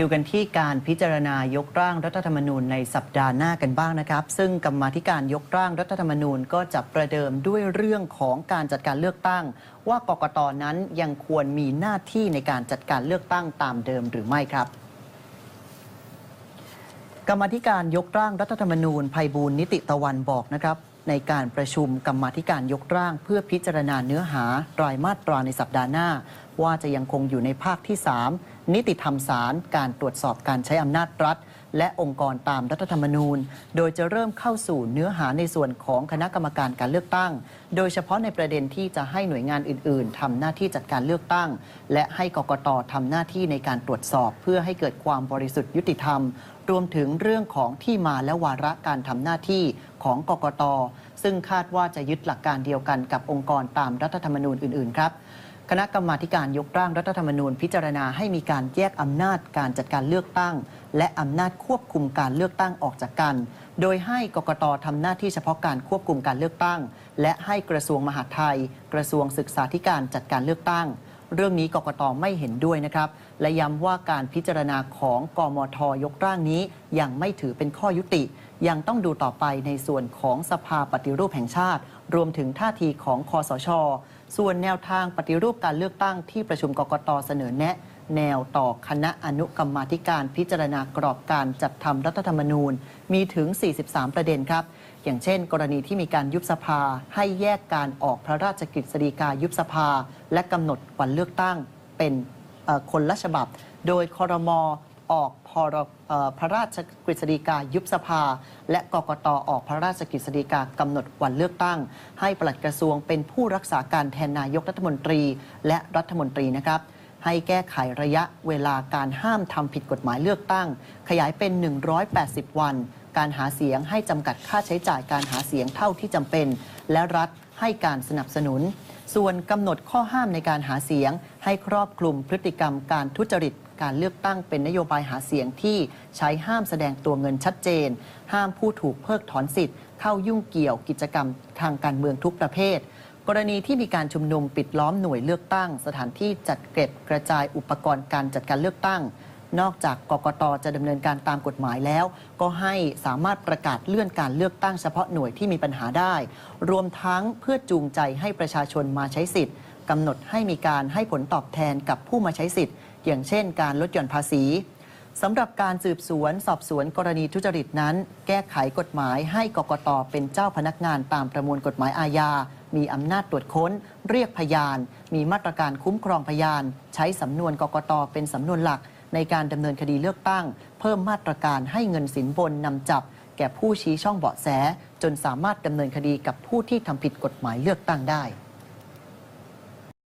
ดูกันที่การพิจารณายกร่างรัฐธรรมนูญในสัปดาห์หน้ากันบ้างนะครับ ซึ่งกรรมาธิการยกร่างรัฐธรรมนูญก็จะประเดิมด้วยเรื่องของการจัดการเลือกตั้ง ว่ากกตนั้นยังควรมีหน้าที่ในการจัดการเลือกตั้งตามเดิมหรือไม่ครับกรรมธิการยกร่างรัฐธรรมนูญภัยบูลนิติตะวันบอกนะครับ ในการประชุมกรรมาธิการยกร่าง เพื่อพิจารณาเนื้อหารายมาตราในสัปดาห์หน้า ว่าจะยังคงอยู่ในภาคที่ 3 นิติธรรมศาลการตรวจสอบการใช้อำนาจรัฐ และองค์กรตามรัฐธรรมนูญ โดยจะเริ่มเข้าสู่เนื้อหาในส่วนของคณะกรรมการการเลือกตั้ง โดยเฉพาะในประเด็นที่จะให้หน่วยงานอื่น ๆทำหน้าที่จัดการเลือกตั้ง และให้กกตทำหน้าที่ในการตรวจสอบ เพื่อให้เกิดความบริสุทธิ์ยุติธรรม รวมถึงเรื่องของที่มาและวาระการทำหน้าที่ของกกต ซึ่งคาดว่าจะยึดหลักการเดียวกันกับองค์กรตามรัฐธรรมนูญอื่น ๆ ครับคณะกรรมาการยกร่างรัฐธรรมนูญพิจารณาให้มีการแยกอำนาจการจัดการเลือกตั้ง และอำนาจควบคุมการเลือกตั้งออกจากกัน โดยให้กกตทำหน้าที่เฉพาะการควบคุมการเลือกตั้ง และให้กระทรวงมหาดไทย กระทรวงศึกษาธิการจัดการเลือกตั้ง เรื่องนี้กกตไม่เห็นด้วยนะครับ และย้ำว่าการพิจารณาของกมทยกร่างนี้ยังไม่ถือเป็นข้อยุติ ยังต้องดูต่อไปในส่วนของสภาปฏิรูปแห่งชาติ รวมถึงท่าทีของคอสช ส่วนแนวทางปฏิรูปการเลือกตั้งที่ประชุมกกตเสนอแนะ แนวต่อคณะอนุกรรมาธิการพิจารณากรอบการจัดทำรัฐธรรมนูญมีถึง 43 ประเด็นครับอย่างเช่น กรณีที่มีการยุบสภาให้แยกการออกพระราชกฤษฎีกายุบสภา และกำหนดวันเลือกตั้งเป็นคนละฉบับ โดยคอรมอ ออกพรเอ่อพระราชกฤษฎีกายุบสภา และกกตออกพระราชกฤษฎีกากำหนดวันเลือกตั้ง ให้ปลัดกระทรวงเป็นผู้รักษาการแทนนายกรัฐมนตรี และรัฐมนตรีนะครับ ให้แก้ไขระยะเวลาการห้ามทำผิดกฎหมายเลือกตั้ง ขยายเป็น 180 วัน การหาเสียงให้จำกัดค่าใช้จ่ายการหาเสียงเท่าที่จำเป็น และรัฐให้การสนับสนุน ส่วนกำหนดข้อห้ามในการหาเสียง ให้ครอบคลุมพฤติกรรมการทุจริตการเลือกตั้งเป็นนโยบายหาเสียงที่ใช้ห้ามแสดงตัวเงินชัดเจน ห้ามผู้ถูกเพิกถอนสิทธิ์เข้ายุ่งเกี่ยวกิจกรรมทางการเมืองทุกประเภท กรณีที่มีการชุมนุมปิดล้อมหน่วยเลือกตั้ง สถานที่จัดเก็บกระจายอุปกรณ์การจัดการเลือกตั้ง นอกจากกกตจะดำเนินการตามกฎหมายแล้ว ก็ให้สามารถประกาศเลื่อนการเลือกตั้งเฉพาะหน่วยที่มีปัญหาได้ รวมทั้งเพื่อจูงใจให้ประชาชนมาใช้สิทธิ์กำหนดให้มีการให้ผลตอบแทนกับผู้มาใช้สิทธิ์ อย่างเช่น การลดหย่อนภาษีสำหรับการสืบสวนสอบสวนกรณีทุจริตนั้น แก้ไขกฎหมายให้กกตเป็นเจ้าพนักงานตามประมวลกฎหมายอาญา มีอำนาจตรวจค้น เรียกพยาน มีมาตรการคุ้มครองพยาน ใช้สำนวนกกตเป็นสำนวนหลัก ในการดำเนินคดีเลือกตั้ง เพิ่มมาตรการให้เงินสินบนนำจับ แก่ผู้ชี้ช่องเบาะแส จนสามารถดำเนินคดีกับผู้ที่ทำผิดกฎหมายเลือกตั้งได้